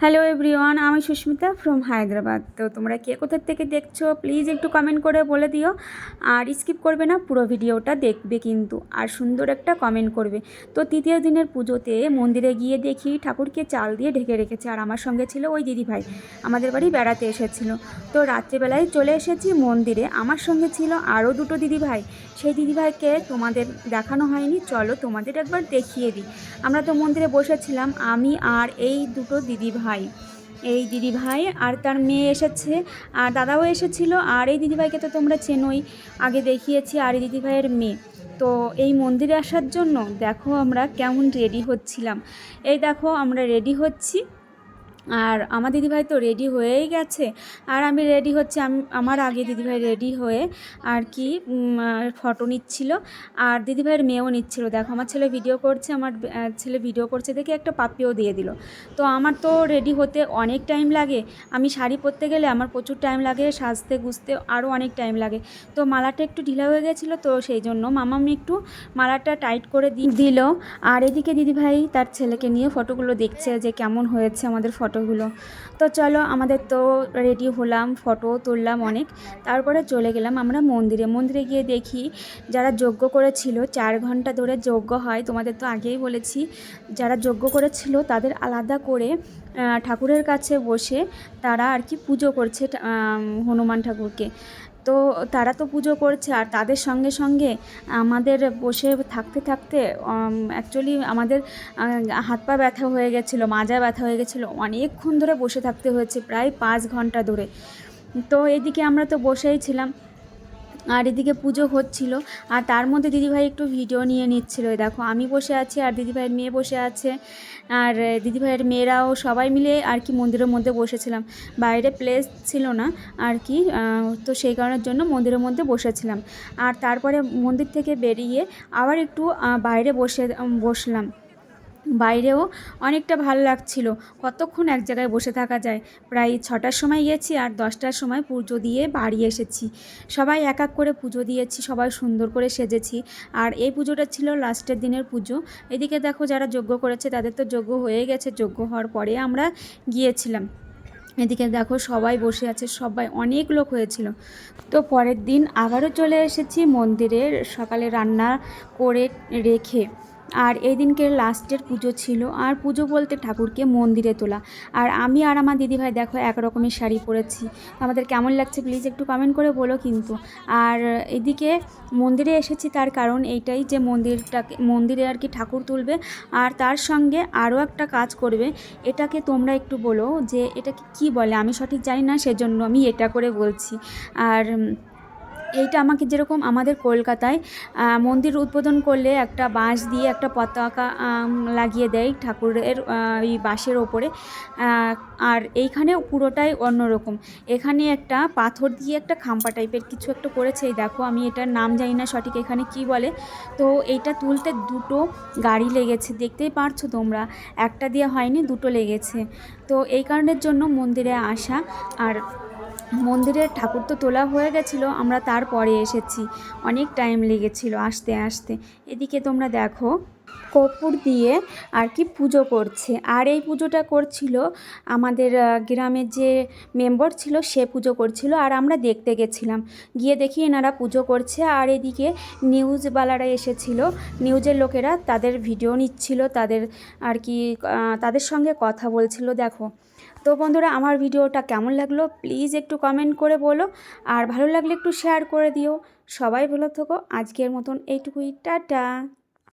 Hello everyone আমি Susmita from Hyderabad. তো তোমরা কে কোথার থেকে দেখছ প্লিজ একটু কমেন্ট করে বলে দিও। আর স্কিপ করবে না, পুরো ভিডিওটা দেখবে কিন্তু। আর সুন্দর একটা কমেন্ট করবে। তো তৃতীয় দিনের পুজোতে মন্দিরে গিয়ে দেখি ঠাকুরকে চাল দিয়ে ঢেকে রেখেছে। আর আমার সঙ্গে ছিল ওই দিদিভাই। আমাদের বাড়ি বেড়াতে এসেছিল। তো রাত্রেবেলায় চলে এসেছি মন্দিরে। আমার সঙ্গে ছিল আরও দুটো দিদিভাই। সেই দিদিভাইকে তোমাদের দেখানো হয়নি। চলো তোমাদের একবার দেখিয়ে দিই। আমরা তো মন্দিরে বসেছিলাম। আমি আর এই দুটো দিদি ভাই এই দিদি ভাই, আর তার মেয়ে এসেছে, আর দাদাও এসেছিল, আর এই দিদিভাইকে তো তোমরা চেনোই। আগে দেখিয়েছি, আর এই দিদিভাইয়ের মেয়ে। তো এই মন্দিরে আসার জন্য দেখো আমরা কেমন রেডি হচ্ছিলাম। এই দেখো আমরা রেডি হচ্ছি। আর আমার দিদিভাই তো রেডি হয়েই গেছে। আর আমি রেডি হচ্ছে, আমি, আমার আগে দিদিভাই রেডি হয়ে আর কি ফটো নিচ্ছিল। আর দিদিভাইয়ের মেয়েও নিচ্ছিল। দেখো, আমার ছেলে ভিডিও করছে, আমার ছেলে ভিডিও করছে দেখে একটা পাপিও দিয়ে দিল। তো আমার তো রেডি হতে অনেক টাইম লাগে। আমি শাড়ি পরতে গেলে আমার প্রচুর টাইম লাগে, সাজতে গুজতে আরও অনেক টাইম লাগে। তো মালাটা একটু ঢিলা হয়ে গেছিল, তো সেই জন্য মামামি একটু মালাটা টাইট করে দিল। আর এদিকে দিদিভাই তার ছেলেকে নিয়ে ফটোগুলো দেখছে যে কেমন হয়েছে আমাদের ফটোগুলো। তো চলো আমাদের তো রেডি হলাম ফটো তুললাম অনেক। তারপরে চলে গেলাম আমরা মন্দিরে। মন্দিরে গিয়ে দেখি যারা যজ্ঞ করেছিল, চার ঘণ্টা ধরে যজ্ঞ হয়। তোমাদের তো আগেই বলেছি, যারা যজ্ঞ করেছিল তাদের আলাদা করে ঠাকুরের কাছে বসে তারা আর কি পুজো করছে হনুমান ঠাকুরকে। তো তারা তো পুজো করছে আর তাদের সঙ্গে সঙ্গে আমাদের বসে থাকতে থাকতে অ্যাকচুয়ালি আমাদের হাত পা ব্যথা হয়ে গেছিল মাজা ব্যথা হয়ে গেছিল, অনেকক্ষণ ধরে বসে থাকতে হয়েছে, প্রায় পাঁচ ঘণ্টা ধরে। তো এদিকে আমরা তো বসেই ছিলাম। আর এদিকে পুজো হচ্ছিল। আর তার মধ্যে দিদিভাই একটু ভিডিও নিয়ে নিচ্ছিল। দেখো, আমি বসে আছি আর দিদিভাইয়ের মেয়ে বসে আছে। আর দিদিভাইয়ের মেয়েরাও সবাই মিলে আর কি মন্দিরের মধ্যে বসেছিলাম। বাইরে প্লেস ছিল না আর কি তো সেই কারণের জন্য মন্দিরের মধ্যে বসেছিলাম। আর তারপরে মন্দির থেকে বেরিয়ে আবার একটু বাইরে বসে বসলাম। বাইরেও অনেকটা ভালো লাগছিল। কতক্ষণ এক জায়গায় বসে থাকা যায়? প্রায় ছটার সময় গেছি আর দশটার সময় পুজো দিয়ে বাড়ি এসেছি। সবাই এক এক করে পুজো দিয়েছি, সবাই সুন্দর করে সেজেছি। আর এই পুজোটা ছিল লাস্টের দিনের পুজো। এদিকে দেখো যারা যজ্ঞ করেছে তাদের তো যজ্ঞ হয়ে গেছে, যজ্ঞ হওয়ার পরে আমরা গিয়েছিলাম। এদিকে দেখো সবাই বসে আছে, সবাই অনেক লোক হয়েছিল। তো পরের দিন আবারও চলে এসেছি মন্দিরে সকালে রান্না করে রেখে। আর এই দিনকে লাস্টের পুজো ছিল। আর পুজো বলতে ঠাকুরকে মন্দিরে তোলা। আর আমি আর আমার দিদিভাই দেখো এক রকমের শাড়ি পরেছি। আমাদের কেমন লাগছে প্লিজ একটু কমেন্ট করে বলো কিন্তু। আর এদিকে মন্দিরে এসেছি তার কারণ এইটাই যে মন্দিরটাকে মন্দিরে আর কি ঠাকুর তুলবে। আর তার সঙ্গে আরও একটা কাজ করবে। এটাকে তোমরা একটু বলো যে এটাকে কি বলে? আমি সঠিক জানি না, সেজন্য আমি এটা করে বলছি। আর এইটা আমাকে যেরকম আমাদের কলকাতায় মন্দির উদ্বোধন করলে একটা বাঁশ দিয়ে একটা পতাকা লাগিয়ে দেয় ঠাকুরের এই বাঁশের ওপরে। আর এইখানে পুরোটাই অন্যরকম। এখানে একটা পাথর দিয়ে একটা খাম্পা টাইপের কিছু একটা করেছে। দেখো, আমি এটার নাম জানি না সঠিক এখানে কি বলে। তো এইটা তুলতে দুটো গাড়ি লেগেছে। দেখতেই পারছ তোমরা, একটা দিয়ে হয়নি, দুটো লেগেছে। তো এই কারণের জন্য মন্দিরে আসা। আর মন্দিরের ঠাকুর তো তোলা হয়ে গেছিল, আমরা তারপরে এসেছি। অনেক টাইম লেগেছিল আসতে আসতে। এদিকে তোমরা দেখো, কর্পূর দিয়ে আর কি পুজো করছে। আর এই পুজোটা করছিল আমাদের গ্রামের যে মেম্বার ছিল, সে পুজো করছিল আর আমরা দেখতে গেছিলাম। গিয়ে দেখি এনারা পুজো করছে আর এদিকে নিউজওয়ালারা এসেছিল। নিউজের লোকেরা তাদের ভিডিও নিচ্ছিল, তাদের আর কি তাদের সঙ্গে কথা বলছিল। দেখো তো বন্ধুরা, আমার ভিডিওটা কেমন লাগল? প্লিজ একটু কমেন্ট করে বলো। আর ভালো লাগলে একটু শেয়ার করে দিও। সবাই ভালো থাকো। আজকের মতন এইটুকুই। টাটা!